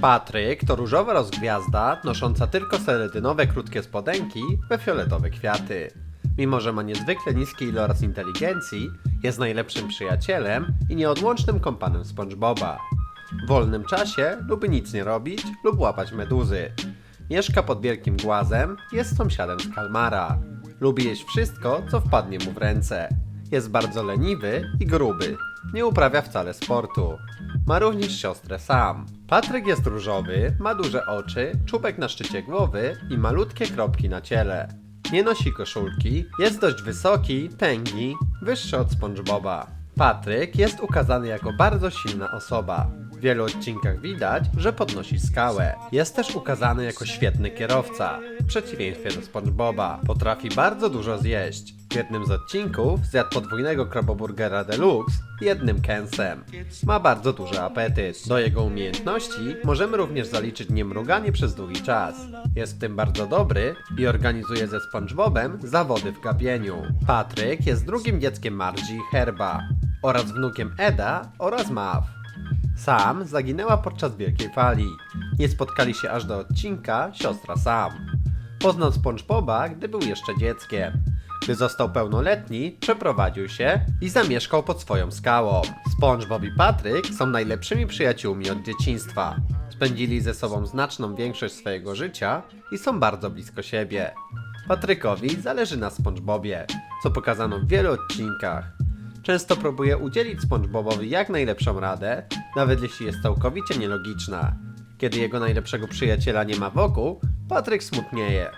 Patryk to różowa rozgwiazda nosząca tylko seledynowe krótkie spodenki we fioletowe kwiaty. Mimo, że ma niezwykle niski iloraz inteligencji, jest najlepszym przyjacielem i nieodłącznym kompanem SpongeBoba. W wolnym czasie lubi nic nie robić lub łapać meduzy. Mieszka pod wielkim głazem, jest sąsiadem z kalmara. Lubi jeść wszystko, co wpadnie mu w ręce. Jest bardzo leniwy i gruby. Nie uprawia wcale sportu. Ma również siostrę Sam. Patryk jest różowy, ma duże oczy, czubek na szczycie głowy i malutkie kropki na ciele. Nie nosi koszulki, jest dość wysoki, tęgi, wyższy od SpongeBoba. Patryk jest ukazany jako bardzo silna osoba. W wielu odcinkach widać, że podnosi skałę. Jest też ukazany jako świetny kierowca, w przeciwieństwie do SpongeBoba. Potrafi bardzo dużo zjeść. W jednym z odcinków zjadł podwójnego kraboburgera deluxe jednym kęsem. Ma bardzo duży apetyt. Do jego umiejętności możemy również zaliczyć niemruganie przez długi czas. Jest w tym bardzo dobry i organizuje ze SpongeBobem zawody w gapieniu. Patryk jest drugim dzieckiem Margie i Herba oraz wnukiem Eda oraz Mav. Sam zaginęła podczas wielkiej fali. Nie spotkali się aż do odcinka siostra Sam. Poznał SpongeBoba, gdy był jeszcze dzieckiem. Gdy został pełnoletni, przeprowadził się i zamieszkał pod swoją skałą. SpongeBob i Patryk są najlepszymi przyjaciółmi od dzieciństwa. Spędzili ze sobą znaczną większość swojego życia i są bardzo blisko siebie. Patrykowi zależy na SpongeBobie, co pokazano w wielu odcinkach. Często próbuje udzielić SpongeBobowi jak najlepszą radę, nawet jeśli jest całkowicie nielogiczna. Kiedy jego najlepszego przyjaciela nie ma wokół, Patryk smutnieje.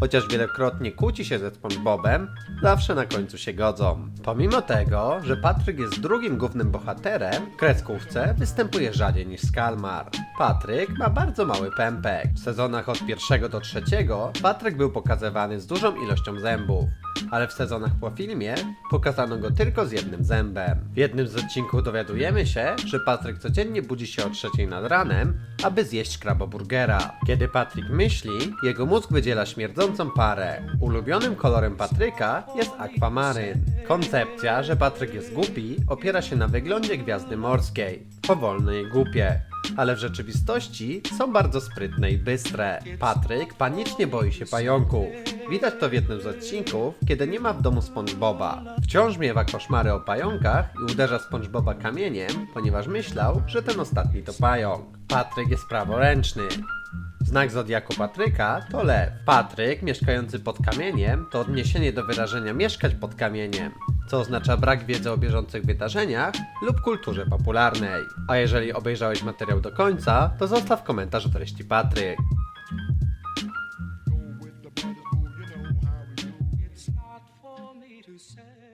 Chociaż wielokrotnie kłóci się ze SpongeBobem, zawsze na końcu się godzą. Pomimo tego, że Patryk jest drugim głównym bohaterem, w kreskówce występuje rzadziej niż Skalmar. Patryk ma bardzo mały pępek. W sezonach od pierwszego do trzeciego Patryk był pokazywany z dużą ilością zębów ale w sezonach po filmie pokazano go tylko z jednym zębem. W jednym z odcinków dowiadujemy się, że Patryk codziennie budzi się o trzeciej nad ranem, aby zjeść kraboburgera. Kiedy Patryk myśli, jego mózg wydziela śmierdzącą parę. Ulubionym kolorem Patryka jest akwamaryn. Koncepcja, że Patryk jest głupi, opiera się na wyglądzie gwiazdy morskiej. Powolne i głupie ale w rzeczywistości są bardzo sprytne i bystre. Patryk panicznie boi się pająków. Widać to w jednym z odcinków, kiedy nie ma w domu SpongeBoba. Wciąż miewa koszmary o pająkach i uderza SpongeBoba kamieniem, ponieważ myślał, że ten ostatni to pająk. Patryk jest praworęczny. Znak zodiaku Patryka to lew. Patryk, mieszkający pod kamieniem, to odniesienie do wyrażenia mieszkać pod kamieniem, co oznacza brak wiedzy o bieżących wydarzeniach lub kulturze popularnej. A jeżeli obejrzałeś materiał do końca, to zostaw komentarz o treści Patryk. To say.